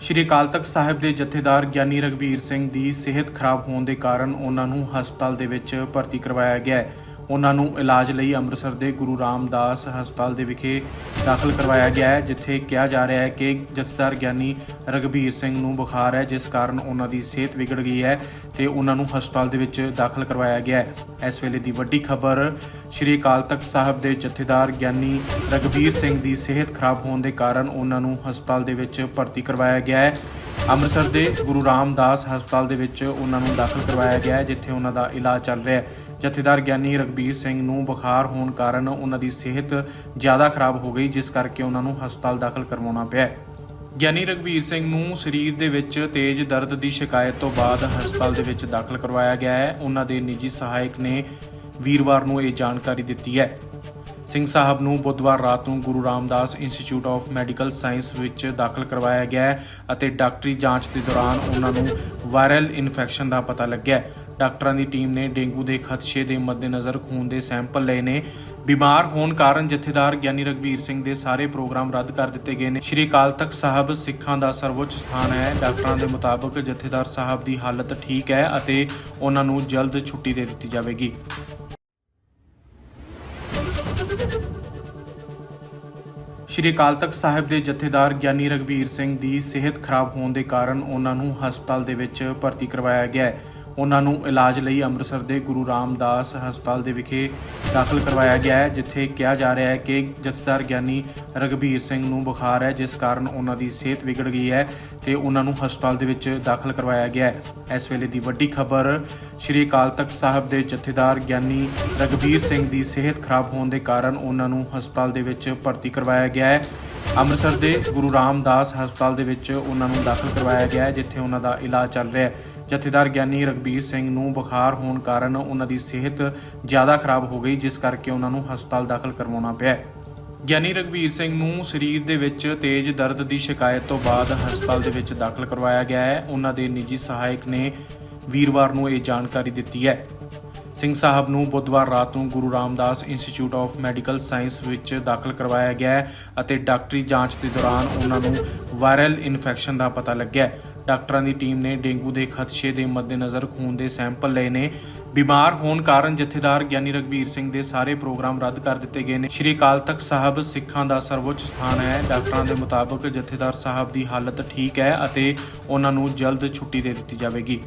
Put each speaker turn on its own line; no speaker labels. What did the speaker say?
ਸ਼੍ਰੀ ਅਕਾਲ ਤਖਤ ਸਾਹਿਬ ਦੇ ਜਥੇਦਾਰ ਗਿਆਨੀ ਰਗਵੀਰ ਸਿੰਘ ਦੀ ਸਿਹਤ ਖਰਾਬ ਹੋਣ ਦੇ ਕਾਰਨ ਉਹਨਾਂ ਨੂੰ ਹਸਪਤਾਲ ਦੇ ਵਿੱਚ ਭਰਤੀ ਕਰਵਾਇਆ ਗਿਆ ਹੈ। ਉਹਨਾਂ ਨੂੰ ਇਲਾਜ ਲਈ ਅੰਮ੍ਰਿਤਸਰ ਦੇ ਗੁਰੂ ਰਾਮਦਾਸ ਹਸਪਤਾਲ ਦੇ ਵਿਖੇ ਦਾਖਲ ਕਰਵਾਇਆ ਗਿਆ ਹੈ, ਜਿੱਥੇ ਕਿਹਾ ਜਾ ਰਿਹਾ ਹੈ ਕਿ ਜਥੇਦਾਰ ਗਿਆਨੀ ਰਗਵੀਰ ਸਿੰਘ ਨੂੰ ਬੁਖਾਰ ਹੈ, ਜਿਸ ਕਾਰਨ ਉਹਨਾਂ ਦੀ ਸਿਹਤ ਵਿਗੜ ਗਈ ਹੈ ਤੇ ਉਹਨਾਂ ਨੂੰ ਹਸਪਤਾਲ ਦੇ ਵਿੱਚ ਦਾਖਲ ਕਰਵਾਇਆ ਗਿਆ ਹੈ। ਇਸ ਵੇਲੇ ਦੀ ਵੱਡੀ ਖਬਰ, ਸ਼੍ਰੀ ਅਕਾਲ ਤਖਤ ਸਾਹਿਬ ਦੇ ਜਥੇਦਾਰ ਗਿਆਨੀ ਰਗਵੀਰ ਸਿੰਘ ਦੀ ਸਿਹਤ ਖਰਾਬ ਹੋਣ ਦੇ ਕਾਰਨ ਉਹਨਾਂ ਨੂੰ ਹਸਪਤਾਲ ਦੇ ਵਿੱਚ ਭਰਤੀ ਕਰਵਾਇਆ ਗਿਆ ਹੈ। ਅੰਮ੍ਰਿਤਸਰ ਦੇ ਗੁਰੂ ਰਾਮਦਾਸ ਹਸਪਤਾਲ ਦੇ ਵਿੱਚ ਉਹਨਾਂ ਨੂੰ ਦਾਖਲ ਕਰਵਾਇਆ ਗਿਆ ਹੈ, ਜਿੱਥੇ ਉਹਨਾਂ ਦਾ ਇਲਾਜ ਚੱਲ ਰਿਹਾ ਹੈ। ਜਥੇਦਾਰ ਗਿਆਨੀ ਰਗਬੀਰ ਸਿੰਘ ਨੂੰ ਬੁਖਾਰ ਹੋਣ ਕਾਰਨ ਉਹਨਾਂ ਦੀ ਸਿਹਤ ਜ਼ਿਆਦਾ ਖਰਾਬ ਹੋ ਗਈ, ਜਿਸ ਕਰਕੇ ਉਹਨਾਂ ਨੂੰ ਹਸਪਤਾਲ ਦਾਖਲ ਕਰਵਾਉਣਾ ਪਿਆ ਗਿਆਨੀ ਰਗਵੀਰ ਸਿੰਘ ਨੂੰ ਸਰੀਰ ਦੇ ਵਿੱਚ ਤੇਜ਼ ਦਰਦ ਦੀ ਸ਼ਿਕਾਇਤ ਤੋਂ ਬਾਅਦ ਹਸਪਤਾਲ ਦੇ ਵਿੱਚ ਦਾਖਲ ਕਰਵਾਇਆ ਗਿਆ ਹੈ। ਉਹਨਾਂ ਦੇ ਨਿੱਜੀ ਸਹਾਇਕ ਨੇ ਵੀਰਵਾਰ ਨੂੰ ਇਹ ਜਾਣਕਾਰੀ ਦਿੱਤੀ ਹੈ। ਸਿੰਘ ਸਾਹਿਬ ਨੂੰ ਬੁੱਧਵਾਰ ਰਾਤ ਨੂੰ Guru Ramdas institute of medical science ਵਿੱਚ ਦਾਖਲ ਕਰਵਾਇਆ ਗਿਆ ਅਤੇ ਡਾਕਟਰੀ ਜਾਂਚ ਦੇ ਦੌਰਾਨ ਉਹਨਾਂ ਨੂੰ ਵਾਇਰਲ ਇਨਫੈਕਸ਼ਨ ਦਾ ਪਤਾ ਲੱਗਿਆ ਡਾਕਟਰਾਂ ਦੀ ਟੀਮ ਨੇ ਡੇਂਗੂ ਦੇ ਖਦਸ਼ੇ ਦੇ ਮੱਦੇਨਜ਼ਰ ਖੂਨ ਦੇ ਸੈਂਪਲ ਲਏ ਨੇ। ਬਿਮਾਰ ਹੋਣ ਕਾਰਨ ਜਥੇਦਾਰ ਗਿਆਨੀ ਰਗਵੀਰ ਸਿੰਘ ਦੇ ਸਾਰੇ ਪ੍ਰੋਗਰਾਮ ਰੱਦ ਕਰ ਦਿੱਤੇ ਗਏ ਨੇ। ਸ਼੍ਰੀ ਅਕਾਲ ਤਖਤ ਸਾਹਿਬ ਸਿੱਖਾਂ ਦਾ ਸਰਵਉੱਚ ਸਥਾਨ ਹੈ। ਡਾਕਟਰਾਂ ਦੇ ਮੁਤਾਬਕ ਜਥੇਦਾਰ ਸਾਹਿਬ ਦੀ ਹਾਲਤ ਠੀਕ ਹੈ ਅਤੇ ਉਹਨਾਂ ਨੂੰ ਜਲਦ ਛੁੱਟੀ ਦੇ ਦਿੱਤੀ ਜਾਵੇਗੀ। ਸ਼੍ਰੀ ਅਕਾਲ ਤਖਤ ਸਾਹਿਬ ਦੇ ਜਥੇਦਾਰ ਗਿਆਨੀ ਰਗਵੀਰ ਸਿੰਘ ਦੀ ਸਿਹਤ ਖਰਾਬ ਹੋਣ ਦੇ ਕਾਰਨ ਉਹਨਾਂ ਨੂੰ ਹਸਪਤਾਲ ਦੇ ਵਿੱਚ ਭਰਤੀ ਕਰਵਾਇਆ ਗਿਆ ਹੈ। ਉਹਨਾਂ ਨੂੰ ਇਲਾਜ ਲਈ ਅੰਮ੍ਰਿਤਸਰ ਦੇ ਗੁਰੂ ਰਾਮਦਾਸ ਹਸਪਤਾਲ ਦੇ ਵਿਖੇ ਦਾਖਲ ਕਰਵਾਇਆ ਗਿਆ ਹੈ, ਜਿੱਥੇ ਕਿਹਾ ਜਾ ਰਿਹਾ ਹੈ ਕਿ ਜਥੇਦਾਰ ਗਿਆਨੀ ਰਗਵੀਰ ਸਿੰਘ ਨੂੰ ਬੁਖਾਰ ਹੈ, ਜਿਸ ਕਾਰਨ ਉਹਨਾਂ ਦੀ ਸਿਹਤ ਵਿਗੜ ਗਈ ਹੈ ਤੇ ਉਹਨਾਂ ਨੂੰ ਹਸਪਤਾਲ ਦੇ ਵਿੱਚ ਦਾਖਲ ਕਰਵਾਇਆ ਗਿਆ ਹੈ। ਇਸ ਵੇਲੇ ਦੀ ਵੱਡੀ ਖਬਰ, ਸ਼੍ਰੀ ਅਕਾਲ ਤਖਤ ਸਾਹਿਬ ਦੇ ਜਥੇਦਾਰ ਗਿਆਨੀ ਰਗਵੀਰ ਸਿੰਘ ਦੀ ਸਿਹਤ ਖਰਾਬ ਹੋਣ ਦੇ ਕਾਰਨ ਉਹਨਾਂ ਨੂੰ ਹਸਪਤਾਲ ਦੇ ਵਿੱਚ ਭਰਤੀ ਕਰਵਾਇਆ ਗਿਆ ਹੈ। ਅੰਮ੍ਰਿਤਸਰ ਦੇ ਗੁਰੂ ਰਾਮਦਾਸ ਹਸਪਤਾਲ ਦੇ ਵਿੱਚ ਉਹਨਾਂ ਨੂੰ ਦਾਖਲ ਕਰਵਾਇਆ ਗਿਆ ਹੈ, ਜਿੱਥੇ ਉਹਨਾਂ ਦਾ ਇਲਾਜ ਚੱਲ ਰਿਹਾ ਹੈ। ਜਥੇਦਾਰ ਗਿਆਨੀ ਰਗਬੀਰ ਸਿੰਘ ਨੂੰ ਬੁਖਾਰ ਹੋਣ ਕਾਰਨ ਉਹਨਾਂ ਦੀ ਸਿਹਤ ਜ਼ਿਆਦਾ ਖਰਾਬ ਹੋ ਗਈ, ਜਿਸ ਕਰਕੇ ਉਹਨਾਂ ਨੂੰ ਹਸਪਤਾਲ ਦਾਖਲ ਕਰਵਾਉਣਾ ਪਿਆ ਗਿਆਨੀ ਰਗਵੀਰ ਸਿੰਘ ਨੂੰ ਸਰੀਰ ਦੇ ਵਿੱਚ ਤੇਜ਼ ਦਰਦ ਦੀ ਸ਼ਿਕਾਇਤ ਤੋਂ ਬਾਅਦ ਹਸਪਤਾਲ ਦੇ ਵਿੱਚ ਦਾਖਲ ਕਰਵਾਇਆ ਗਿਆ ਹੈ। ਉਹਨਾਂ ਦੇ ਨਿੱਜੀ ਸਹਾਇਕ ਨੇ ਵੀਰਵਾਰ ਨੂੰ ਇਹ ਜਾਣਕਾਰੀ ਦਿੱਤੀ ਹੈ। ਸਿੰਘ ਸਾਹਿਬ ਨੂੰ ਬੁੱਧਵਾਰ ਰਾਤ ਨੂੰ Guru Ramdas institute of medical science ਵਿੱਚ ਦਾਖਲ ਕਰਵਾਇਆ ਗਿਆ ਅਤੇ ਡਾਕਟਰੀ ਜਾਂਚ ਦੇ ਦੌਰਾਨ ਉਹਨਾਂ ਨੂੰ ਵਾਇਰਲ ਇਨਫੈਕਸ਼ਨ ਦਾ ਪਤਾ ਲੱਗਿਆ ਡਾਕਟਰਾਂ ਦੀ ਟੀਮ ਨੇ ਡੇਂਗੂ ਦੇ ਖਦਸ਼ੇ ਦੇ ਮੱਦੇਨਜ਼ਰ ਖੂਨ ਦੇ ਸੈਂਪਲ ਲਏ ਨੇ। ਬਿਮਾਰ ਹੋਣ ਕਾਰਨ ਜਥੇਦਾਰ ਗਿਆਨੀ ਰਗਵੀਰ ਸਿੰਘ ਦੇ ਸਾਰੇ ਪ੍ਰੋਗਰਾਮ ਰੱਦ ਕਰ ਦਿੱਤੇ ਗਏ ਨੇ। ਸ਼੍ਰੀ ਅਕਾਲ ਤਖਤ ਸਾਹਿਬ ਸਿੱਖਾਂ ਦਾ ਸਰਵਉੱਚ ਸਥਾਨ ਹੈ। ਡਾਕਟਰਾਂ ਦੇ ਮੁਤਾਬਕ ਜਥੇਦਾਰ ਸਾਹਿਬ ਦੀ ਹਾਲਤ ਠੀਕ ਹੈ ਅਤੇ ਉਹਨਾਂ ਨੂੰ ਜਲਦ ਛੁੱਟੀ ਦੇ ਦਿੱਤੀ ਜਾਵੇਗੀ।